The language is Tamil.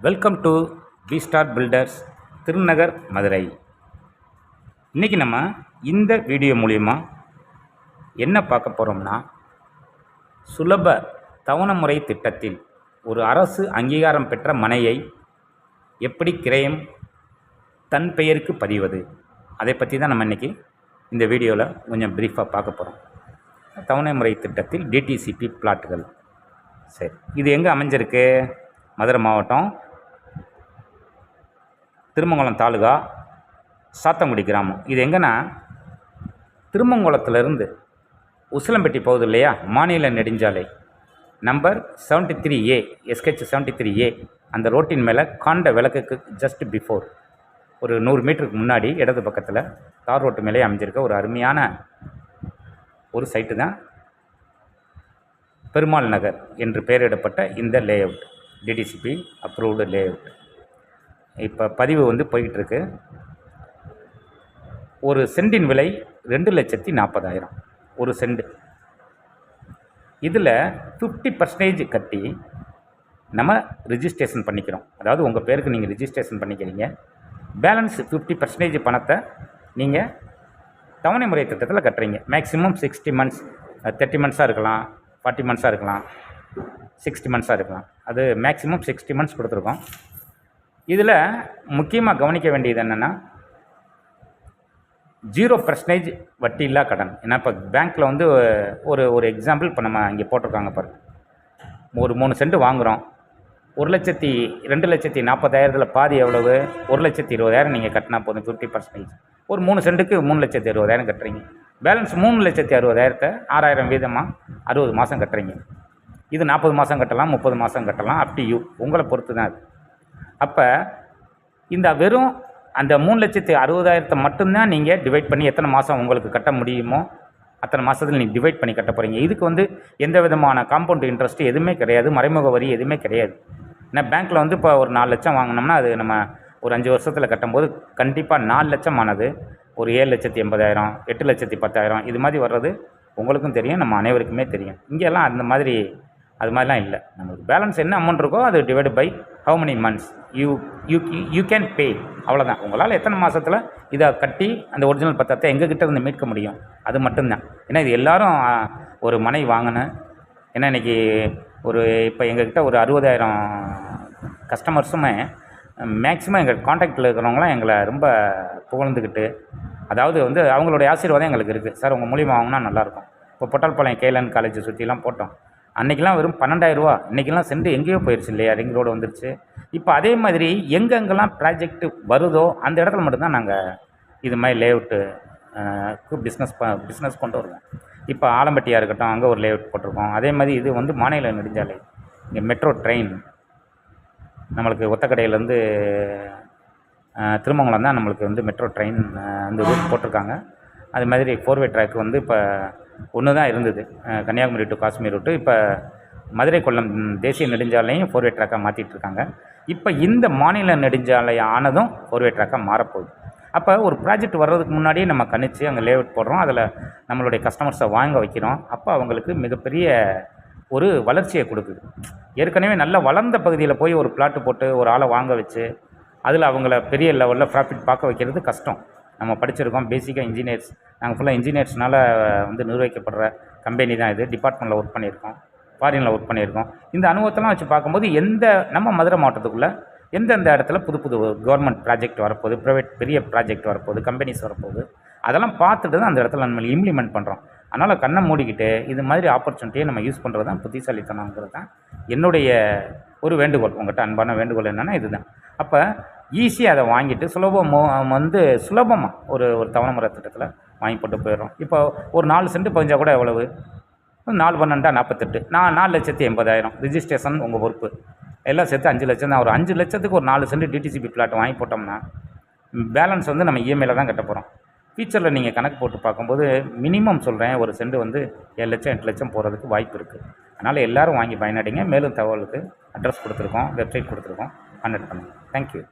Welcome to V star builders Thirunagar Madurai. இன்றைக்கி நம்ம இந்த வீடியோ மூலிமா என்ன பார்க்க போகிறோம்னா சுலப தவணை முறை திட்டத்தில் ஒரு அரசு அங்கீகாரம் பெற்ற மனையை எப்படி கிரயம் தன் பெயருக்கு பதிவது அதை பற்றி தான் நம்ம இன்றைக்கி இந்த வீடியோவில் கொஞ்சம் ப்ரீஃபாக பார்க்க போகிறோம் தவணை முறை திட்டத்தில் டிடிசிபி பிளாட்டுகள் சரி இது எங்கே அமைஞ்சிருக்கு? மதுரை மாவட்டம் திருமங்கலம் தாலுகா சாத்தங்குடி கிராமம். இது எங்கன்னா திருமங்கலத்திலிருந்து உசிலம்பட்டி போகுது இல்லையா? மாநில நெடுஞ்சாலை நம்பர் செவன்ட்டி த்ரீ ஏ எஸ்கெச் செவன்ட்டி த்ரீ ஏ அந்த ரோட்டின் மேலே காண்ட விளக்குக்கு ஜஸ்ட் பிஃபோர் ஒரு நூறு மீட்டருக்கு முன்னாடி இடது பக்கத்தில் தார் ரோட்டு மேலே அமைஞ்சிருக்க ஒரு அருமையான ஒரு சைட்டு தான் பெருமாள் நகர் என்று பெயரிடப்பட்ட இந்த லேஅவுட் டிடிசிபி அப்ரூவ்டு லேஅவுட் இப்போ பதிவு வந்து போய்கிட்டுருக்கு ஒரு சென்டின் விலை ரெண்டு லட்சத்தி நாற்பதாயிரம் ஒரு சென்ட். இதில் ஃபிஃப்டி பர்சன்டேஜ் கட்டி நம்ம ரிஜிஸ்ட்ரேஷன் பண்ணிக்கிறோம். அதாவது உங்கள் பேருக்கு நீங்கள் ரிஜிஸ்ட்ரேஷன் பண்ணிக்கிறீங்க. பேலன்ஸ் ஃபிஃப்டி பர்சன்டேஜ் பணத்தை நீங்கள் தவணை முறை திட்டத்தில் கட்டுறீங்க. மேக்ஸிமம் சிக்ஸ்டி மந்த்ஸ் தேர்ட்டி மந்த்ஸாக இருக்கலாம் ஃபார்ட்டி மந்த்ஸாக இருக்கலாம் சிக்ஸ்டி மந்த்ஸாக இருக்கலாம். அது மேக்ஸிமம் சிக்ஸ்டி மந்த்ஸ் கொடுத்துருக்கோம். இதில் முக்கியமாக கவனிக்க வேண்டியது என்னென்னா ஜீரோ பர்சன்டேஜ் வட்டி இல்லா கடன். ஏன்னா இப்போ பேங்க்கில் வந்து ஒரு ஒரு எக்ஸாம்பிள் இப்போ நம்ம இங்கே போட்டிருக்காங்க பாரு. ஒரு மூணு சென்ட் வாங்குகிறோம் ஒரு லட்சத்தி ரெண்டு லட்சத்தி நாற்பதாயிரத்தில் பாதி எவ்வளவு? ஒரு லட்சத்தி இருபதாயிரம் நீங்கள் கட்டினா போதும் ஃபிஃப்டி பர்சன்டேஜ் ஒரு மூணு சென்ட்டுக்கு மூணு லட்சத்தி அறுபதாயிரம் கட்டுறீங்க. பேலன்ஸ் மூணு லட்சத்தி அறுபதாயிரத்தை ஆறாயிரம் வீதமாக அறுபது மாதம் கட்டுறீங்க. இது நாற்பது மாதம் கட்டலாம் முப்பது மாதம் கட்டலாம் அப் டு யூ உங்களை பொறுத்து தான் அது. அப்போ இந்த வெறும் அந்த மூணு லட்சத்து அறுபதாயிரத்தை மட்டும்தான் நீங்கள் டிவைட் பண்ணி எத்தனை மாதம் உங்களுக்கு கட்ட முடியுமோ அத்தனை மாதத்தில் நீங்கள் டிவைட் பண்ணி கட்ட போகிறீங்க இதுக்கு வந்து எந்த விதமான காம்பவுண்ட் இன்ட்ரெஸ்ட் எதுவுமே கிடையாது. மறைமுக வரி எதுவுமே கிடையாது. ஏன்னா பேங்க்கில் வந்து இப்போ ஒரு நாலு லட்சம் வாங்கினோம்னா அது நம்ம ஒரு அஞ்சு வருஷத்தில் கட்டும்போது கண்டிப்பாக நாலு லட்சம் ஆனது ஒரு ஏழு லட்சத்தி எண்பதாயிரம் எட்டு லட்சத்தி பத்தாயிரம் இது மாதிரி வர்றது உங்களுக்கும் தெரியும் நம்ம அனைவருக்குமே தெரியும். இங்கெல்லாம் அந்த மாதிரி அது மாதிரிலாம் இல்லை. நம்மளுக்கு பேலன்ஸ் என்ன அமௌண்ட் இருக்கோ அது divide by how many months you you you can pay அவ்வளோதான் உங்களால் எத்தனை மாதத்தில் இதை கட்டி அந்த ஒரிஜினல் பத்திரத்தை எங்ககிட்ட இருந்து மீட்க முடியும்? அது மட்டும்தான். ஏன்னா இது எல்லாரும் ஒரு மனை வாங்கினேன் ஏன்னா இன்றைக்கி ஒரு இப்போ எங்ககிட்ட ஒரு அறுபதாயிரம் கஸ்டமர்ஸுமே மேக்ஸிமம் எங்கள் காண்டாக்டில் இருக்கிறவங்களாம் எங்களை ரொம்ப புகழ்ந்துக்கிட்டு அதாவது வந்து அவங்களுடைய ஆசீர்வாதம் எங்களுக்கு இருக்குது சார் உங்கள் மூலியமாக வாங்கினா நல்லாயிருக்கும் இப்போ பொட்டால்பாளையம் கேலன் காலேஜ் சுற்றிலாம் போட்டோம். அன்றைக்கெலாம் வெறும் பன்னெண்டாயிரரூவா. இன்றைக்கெல்லாம் சென்று எங்கேயோ போயிடுச்சு இல்லையா? ரிங் ரோடு வந்துருச்சு. இப்போ அதே மாதிரி எங்கெங்கெல்லாம் ப்ராஜெக்ட் வருதோ அந்த இடத்துல மட்டும்தான் நாங்கள் இது மாதிரி லேஅவுட்டு பிஸ்னஸ் ப பிஸ்னஸ் கொண்டு வருவோம். இப்போ ஆலம்பட்டியாக இருக்கட்டும் அங்கே ஒரு லேஅவுட் போட்டிருக்கோம். அதே மாதிரி இது வந்து மாநில நெடுஞ்சாலை. இங்கே மெட்ரோ ட்ரெயின் நம்மளுக்கு ஒத்தக்கடையிலேருந்து திருமங்கலம் தான் நம்மளுக்கு வந்து மெட்ரோ ட்ரெயின் வந்து ரூட் போட்டிருக்காங்க. அது மாதிரி ஃபோர்வே ட்ராக் வந்து இப்போ ஒன்று தான் இருந்தது கன்னியாகுமரி டு காஷ்மீர் ரூட்டு இப்போ மதுரை கொல்லம் தேசிய நெடுஞ்சாலையும் ஃபோர்வே ட்ராக்காக மாற்றிட்டுருக்காங்க இப்போ இந்த மாநில நெடுஞ்சாலை ஆனதும் ஃபோர்வே ட்ராக்காக மாறப்போகுது. அப்போ ஒரு ப்ராஜெக்ட் வர்றதுக்கு முன்னாடியே நம்ம கணிச்சு அங்கே லேஅவுட் போடுறோம். அதில் நம்மளுடைய கஸ்டமர்ஸை வாங்க வைக்கிறோம். அப்போ அவங்களுக்கு மிகப்பெரிய ஒரு வளர்ச்சியை கொடுக்குது. ஏற்கனவே நல்ல வளர்ந்த பகுதியில் போய் ஒரு பிளாட்டு போட்டு ஒரு ஆளை வாங்க வச்சு அதில் அவங்கள பெரிய லெவலில் ப்ராஃபிட் பார்க்க வைக்கிறது கஷ்டம். நம்ம படிச்சிருக்கோம் பேசிக்காக இன்ஜினியர்ஸ் நாங்கள் ஃபுல்லாக இன்ஜினியர்ஸ்னால வந்து நிர்வகிக்கப்படுற கம்பெனி தான் இது. டிபார்ட்மெண்ட்டில் ஒர்க் பண்ணியிருக்கோம். ஃபாரினில் ஒர்க் பண்ணியிருக்கோம். இந்த அனுபவத்தெல்லாம் வச்சு பார்க்கும்போது எந்த நம்ம மதுரை மாவட்டத்துக்குள்ளே எந்தெந்த இடத்துல புது புது கவர்மெண்ட் ப்ராஜெக்ட் வரப்போகுது ப்ரைவேட் பெரிய ப்ராஜெக்ட் வரப்போகுது கம்பெனிஸ் வரப்போகுது அதெல்லாம் பார்த்துட்டு தான் அந்த இடத்துல நம்ம இம்ப்ளிமெண்ட் பண்ணுறோம் அதனால் கண்ணை மூடிக்கிட்டு இது மாதிரி ஆப்பர்ச்சுனிட்டியை நம்ம யூஸ் பண்ணுறது தான் புத்திசாலித்தனங்கிறது தான் என்னுடைய ஒரு வேண்டுகோள். உங்கள்கிட்ட அன்பான வேண்டுகோள் என்னென்னா இதுதான். அப்போ ஈஸியாக அதை வாங்கிட்டு சுலபமாக வந்து சுலபமாக ஒரு ஒரு தவணை முறை திட்டத்தில் வாங்கி போட்டு போயிடுறோம். இப்போ ஒரு நாலு சென்ட் பதிஞ்சா கூட எவ்வளவு? நாலு பன்னெண்டா நாற்பத்தெட்டு நான் நாலு லட்சத்தி எண்பதாயிரம். ரிஜிஸ்ட்ரேஷன் உங்கள் பொறுப்பு. எல்லாம் சேர்த்து அஞ்சு லட்சம் தான். ஒரு அஞ்சு லட்சத்துக்கு ஒரு நாலு சென்ட் டிடிசிபி பிளாட் வாங்கி போட்டோம்னா பேலன்ஸ் வந்து நம்ம இஎம்ஐயில் தான் கட்ட போகிறோம் ஃபியூச்சரில் நீங்கள் கணக்கு போட்டு பார்க்கும்போது மினிமம் சொல்கிறேன் ஒரு சென்ட் வந்து ஏழு லட்சம் எட்டு லட்சம் போகிறதுக்கு வாய்ப்பு இருக்குது அதனால் எல்லோரும் வாங்கி பயனடைங்க. மேலும் தகவலுக்கு அட்ரஸ் கொடுத்துருக்கோம் வெப்சைட் கொடுத்துருக்கோம். கான்டாக்ட் பண்ணுங்கள் தேங்க்யூ